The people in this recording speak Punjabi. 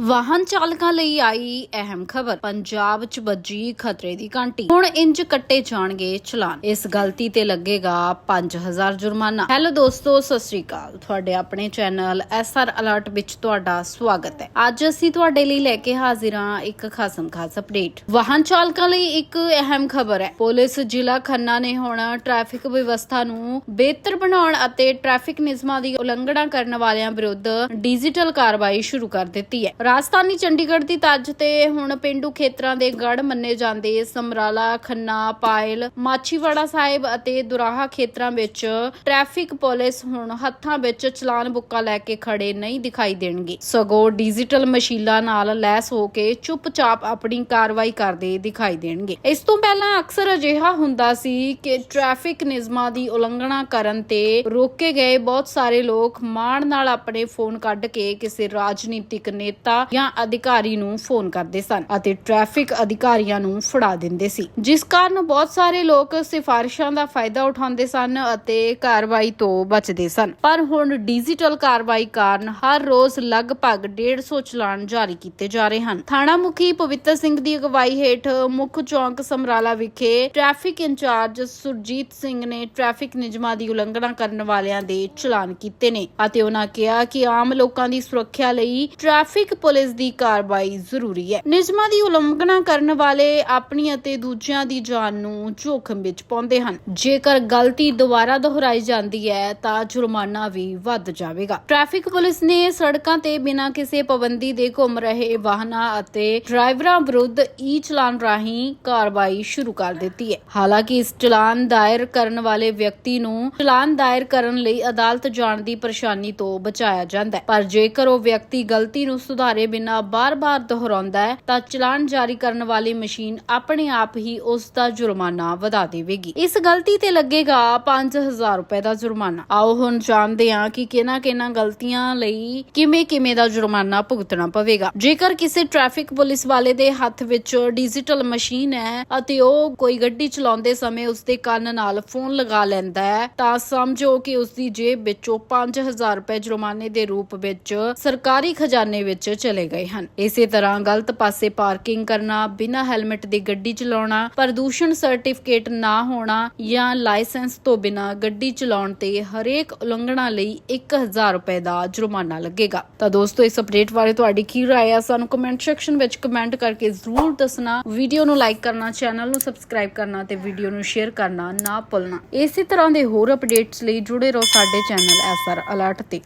ਵਾਹਨ ਚਾਲਕਾਂ ਲਈ ਆਈ ਅਹਿਮ ਖਬਰ। ਪੰਜਾਬ 'ਚ ਵੱਜੀ ਖਤਰੇ ਦੀ ਘੰਟੀ ਹੁਣ ਇੰਜ ਕੱਟੇ ਜਾਣਗੇ ਚਲਾਨ। ਇਸ ਗਲਤੀ ਤੇ ਲੱਗੇਗਾ 5000 ਜੁਰਮਾਨਾ। ਹੈਲੋ ਦੋਸਤੋ, ਸਤਿ ਸ੍ਰੀ ਅਕਾਲ। ਤੁਹਾਡੇ ਆਪਣੇ ਚੈਨਲ ਐਸਆਰ ਅਲਰਟ ਵਿੱਚ ਤੁਹਾਡਾ ਸਵਾਗਤ ਹੈ। ਅੱਜ ਅਸੀਂ ਤੁਹਾਡੇ ਲਈ ਲੈ ਕੇ ਹਾਜ਼ਰ ਹਾਂ ਇੱਕ ਖਾਸਮ ਖਾਸ ਅਪਡੇਟ। ਵਾਹਨ ਚਾਲਕਾਂ ਲਈ ਇੱਕ ਅਹਿਮ ਖਬਰ ਹੈ। ਪੁਲਿਸ ਜ਼ਿਲ੍ਹਾ ਖੰਨਾ ਨੇ ਹੁਣ ਟ੍ਰੈਫਿਕ ਵਿਵਸਥਾ ਨੂੰ ਬਿਹਤਰ ਬਣਾਉਣ ਅਤੇ ਟ੍ਰੈਫਿਕ ਨਿਯਮਾਂ ਦੀ ਉਲੰਘਣਾ ਕਰਨ ਵਾਲਿਆਂ ਵਿਰੁੱਧ ਡਿਜੀਟਲ ਕਾਰਵਾਈ ਸ਼ੁਰੂ ਕਰ ਦਿੱਤੀ ਹੈ। ਰਾਜਧਾਨੀ ਚੰਡੀਗੜ੍ਹ ਦੀ ਤਰਜ਼ ਤੇ ਹੁਣ ਪਿੰਡੂ ਖੇਤਰਾਂ ਦੇ ਗੜ ਮੰਨੇ ਜਾਂਦੇ ਸਮਰਾਲਾ, ਖੰਨਾ, ਪਾਇਲ ਮਾਚੀਵਾੜਾ ਸਾਹਿਬ ਅਤੇ ਦੁਰਾਹਾ ਖੇਤਰਾਂ ਵਿੱਚ ਟ੍ਰੈਫਿਕ ਪੁਲਿਸ ਹੁਣ ਹੱਥਾਂ ਵਿੱਚ ਚਲਾਨ ਬੁੱਕਾਂ ਲੈ ਕੇ ਖੜੇ ਨਹੀਂ ਦਿਖਾਈ ਦੇਣਗੇ। ਸਗੋਂ ਡਿਜੀਟਲ ਮਸ਼ੀਨਾਂ ਨਾਲ ਲੈਸ ਹੋ ਕੇ ਚੁੱਪਚਾਪ ਆਪਣੀ ਕਾਰਵਾਈ ਕਰਦੇ ਦਿਖਾਈ ਦੇਣਗੇ। ਇਸ ਤੋਂ ਪਹਿਲਾਂ ਅਕਸਰ ਅਜਿਹਾ ਹੁੰਦਾ ਸੀ ਕਿ ਟ੍ਰੈਫਿਕ ਨਿਯਮਾਂ ਦੀ ਉਲੰਘਣਾ ਕਰਨ ਤੇ ਰੋਕੇ ਗਏ ਬਹੁਤ ਸਾਰੇ ਲੋਕ ਮਾਣ ਨਾਲ ਆਪਣੇ ਫੋਨ ਕੱਢ ਕੇ ਕਿਸੇ ਰਾਜਨੀਤਿਕ ਨੇਤਾ ਜਾਂ ਅਧਿਕਾਰੀ ਨੂੰ ਫੋਨ ਕਰਦੇ ਸਨ ਅਤੇ ਟ੍ਰੈਫਿਕ ਅਧਿਕਾਰੀਆਂ ਨੂੰ ਫੜਾ ਦਿੰਦੇ ਸੀ। ਜਿਸ ਕਾਰਨ ਬਹੁਤ ਸਾਰੇ ਲੋਕ ਸਿਫਾਰਿਸ਼ਾਂ ਦਾ ਫਾਇਦਾ ਉਠਾਉਂਦੇ ਸਨ ਅਤੇ ਕਾਰਵਾਈ ਤੋਂ ਬਚਦੇ ਸਨ। ਪਰ ਹੁਣ ਡਿਜੀਟਲ ਕਾਰਵਾਈ ਕਾਰਨ ਹਰ ਰੋਜ਼ ਲਗਭਗ 150 ਚਲਾਨ ਜਾਰੀ ਕੀਤੇ ਜਾ ਰਹੇ ਹਨ। ਥਾਣਾ ਮੁਖੀ ਪਵਿੱਤਰ ਸਿੰਘ ਦੀ ਅਗਵਾਈ ਹੇਠ ਮੁੱਖ ਚੌਂਕ ਸਮਰਾਲਾ ਵਿਖੇ ਟ੍ਰੈਫਿਕ ਇੰਚਾਰਜ ਸੁਰਜੀਤ ਸਿੰਘ ਨੇ ਟ੍ਰੈਫਿਕ ਨਿਯਮਾਂ ਦੀ ਉਲੰਘਣਾ ਕਰਨ ਵਾਲਿਆਂ ਦੇ ਚਲਾਨ ਕੀਤੇ ਨੇ ਅਤੇ ਉਹਨਾਂ ਕਿਹਾ ਕਿ ਆਮ ਲੋਕਾਂ ਦੀ ਸੁਰੱਖਿਆ ਲਈ ਟ੍ਰੈਫਿਕ ਪੁਲਿਸ ਦੀ ਕਾਰਵਾਈ ਜ਼ਰੂਰੀ ਹੈ। ਨਿਯਮਾਂ ਦੀ ਉਲੰਘਣਾ ਕਰਨ ਵਾਲੇ ਆਪਣੀ ਅਤੇ ਦੂਜਿਆਂ ਦੀ ਜਾਨ ਨੂੰ ਜੋਖਮ ਵਿੱਚ ਪਾਉਂਦੇ ਹਨ। ਜੇਕਰ ਗਲਤੀ ਦੁਬਾਰਾ ਦੁਹਰਾਈ ਜਾਂਦੀ ਹੈ, ਤਾਂ ਜੁਰਮਾਨਾ ਵੀ ਵੱਧ ਜਾਵੇਗਾ। ਟ੍ਰੈਫਿਕ ਪੁਲਿਸ ਨੇ ਸੜਕਾਂ ਤੇ ਬਿਨਾਂ ਕਿਸੇ ਪਾਬੰਦੀ ਦੇ ਘੁੰਮ ਰਹੇ ਵਾਹਨਾਂ ਅਤੇ ਡਰਾਈਵਰਾਂ ਵਿਰੁੱਧ ਈ ਚਲਾਨ ਰਾਹੀਂ ਕਾਰਵਾਈ ਸ਼ੁਰੂ ਕਰ ਦਿੱਤੀ ਹੈ। ਹਾਲਾਂਕਿ ਇਸ ਚਲਾਨ ਦਾਇਰ ਕਰਨ ਵਾਲੇ ਵਿਅਕਤੀ ਨੂੰ ਚਲਾਨ ਦਾਇਰ ਕਰਨ ਲਈ ਅਦਾਲਤ ਜਾਣ ਦੀ ਪਰੇਸ਼ਾਨੀ ਤੋਂ ਬਚਾਇਆ ਜਾਂਦਾ ਹੈ। ਪਰ ਜੇਕਰ ਉਹ ਵਿਅਕਤੀ ਗਲਤੀ ਨੂੰ ਸੁਧਾਰ ਬਿਨਾਂ ਬਾਰ-ਬਾਰ ਦੁਹਰਾਉਂਦਾ ਹੈ, ਤਾਂ ਚਲਾਨ ਜਾਰੀ ਕਰਨ ਵਾਲੀ ਮਸ਼ੀਨ ਆਪਣੇ ਆਪ ਹੀ ਉਸ ਦਾ ਜੁਰਮਾਨਾ ਵਧਾ ਦੇਵੇਗੀ। ਇਸ ਗਲਤੀ ਤੇ ਲੱਗੇਗਾ 5000 ਰੁਪਏ ਦਾ ਜੁਰਮਾਨਾ। ਆਓ ਹੁਣ ਜਾਣਦੇ ਹਾਂ ਕਿ ਕਿਹਨਾਂ-ਕਿਹਨਾਂ ਗਲਤੀਆਂ ਲਈ ਕਿਵੇਂ-ਕਿਵੇਂ ਦਾ ਜੁਰਮਾਨਾ ਭੁਗਤਣਾ ਪਵੇਗਾ। ਜੇਕਰ ਕਿਸੇ ਟ੍ਰੈਫਿਕ ਪੁਲਿਸ ਵਾਲੇ ਦੇ ਹੱਥ ਵਿੱਚ ਡਿਜੀਟਲ ਮਸ਼ੀਨ ਹੈ ਅਤੇ ਉਹ ਕੋਈ ਗੱਡੀ ਚਲਾਉਂਦੇ ਸਮੇਂ ਉਸ ਦੇ ਕੰਨ ਨਾਲ ਫੋਨ ਲਗਾ ਲੈਂਦਾ ਹੈ, ਤਾਂ ਸਮਝੋ ਕਿ ਉਸ ਦੀ ਜੇਬ ਵਿੱਚੋਂ 5000 ਰੁਪਏ ਜੁਰਮਾਨੇ ਦੇ ਰੂਪ ਵਿੱਚ ਸਰਕਾਰੀ ਖਜ਼ਾਨੇ ਵਿੱਚ ਚਲੇ ਗਏ ਹਨ। ਇਸੇ ਤਰ੍ਹਾਂ ਗਲਤ ਪਾਸੇ ਪਾਰਕਿੰਗ ਕਰਨਾ, ਬਿਨਾਂ ਹੈਲਮਟ ਦੀ ਗੱਡੀ ਚਲਾਉਣਾ, ਪ੍ਰਦੂਸ਼ਣ ਸਰਟੀਫਿਕੇਟ ਨਾ ਹੋਣਾ ਜਾਂ ਲਾਇਸੈਂਸ ਤੋਂ ਬਿਨਾਂ ਗੱਡੀ ਚਲਾਉਣ ਤੇ ਹਰੇਕ ਉਲੰਘਣਾ ਲਈ 1000 ਰੁਪਏ ਦਾ ਜੁਰਮਾਨਾ ਲੱਗੇਗਾ। ਤਾਂ ਦੋਸਤੋ, ਇਸ ਅਪਡੇਟ ਬਾਰੇ ਤੁਹਾਡੀ ਕੀ ਰਾਏ ਹੈ ਸਾਨੂੰ ਕਮੈਂਟ ਸੈਕਸ਼ਨ ਵਿੱਚ ਕਮੈਂਟ ਕਰਕੇ ਜ਼ਰੂਰ ਦੱਸਣਾ। ਵੀਡੀਓ ਨੂੰ ਲਾਈਕ ਕਰਨਾ ਚੈਨਲ ਨੂੰ ਸਬਸਕ੍ਰਾਈਬ ਕਰਨਾ ਤੇ ਵੀਡੀਓ ਨੂੰ ਸ਼ੇਅਰ ਕਰਨਾ ਨਾ ਭੁੱਲਣਾ। ਇਸੇ ਤਰ੍ਹਾਂ ਦੇ ਹੋਰ ਅਪਡੇਟਸ ਲਈ ਜੁੜੇ ਰਹੋ ਸਾਡੇ ਚੈਨਲ ਐਸਆਰ ਅਲਰਟ ਤੇ।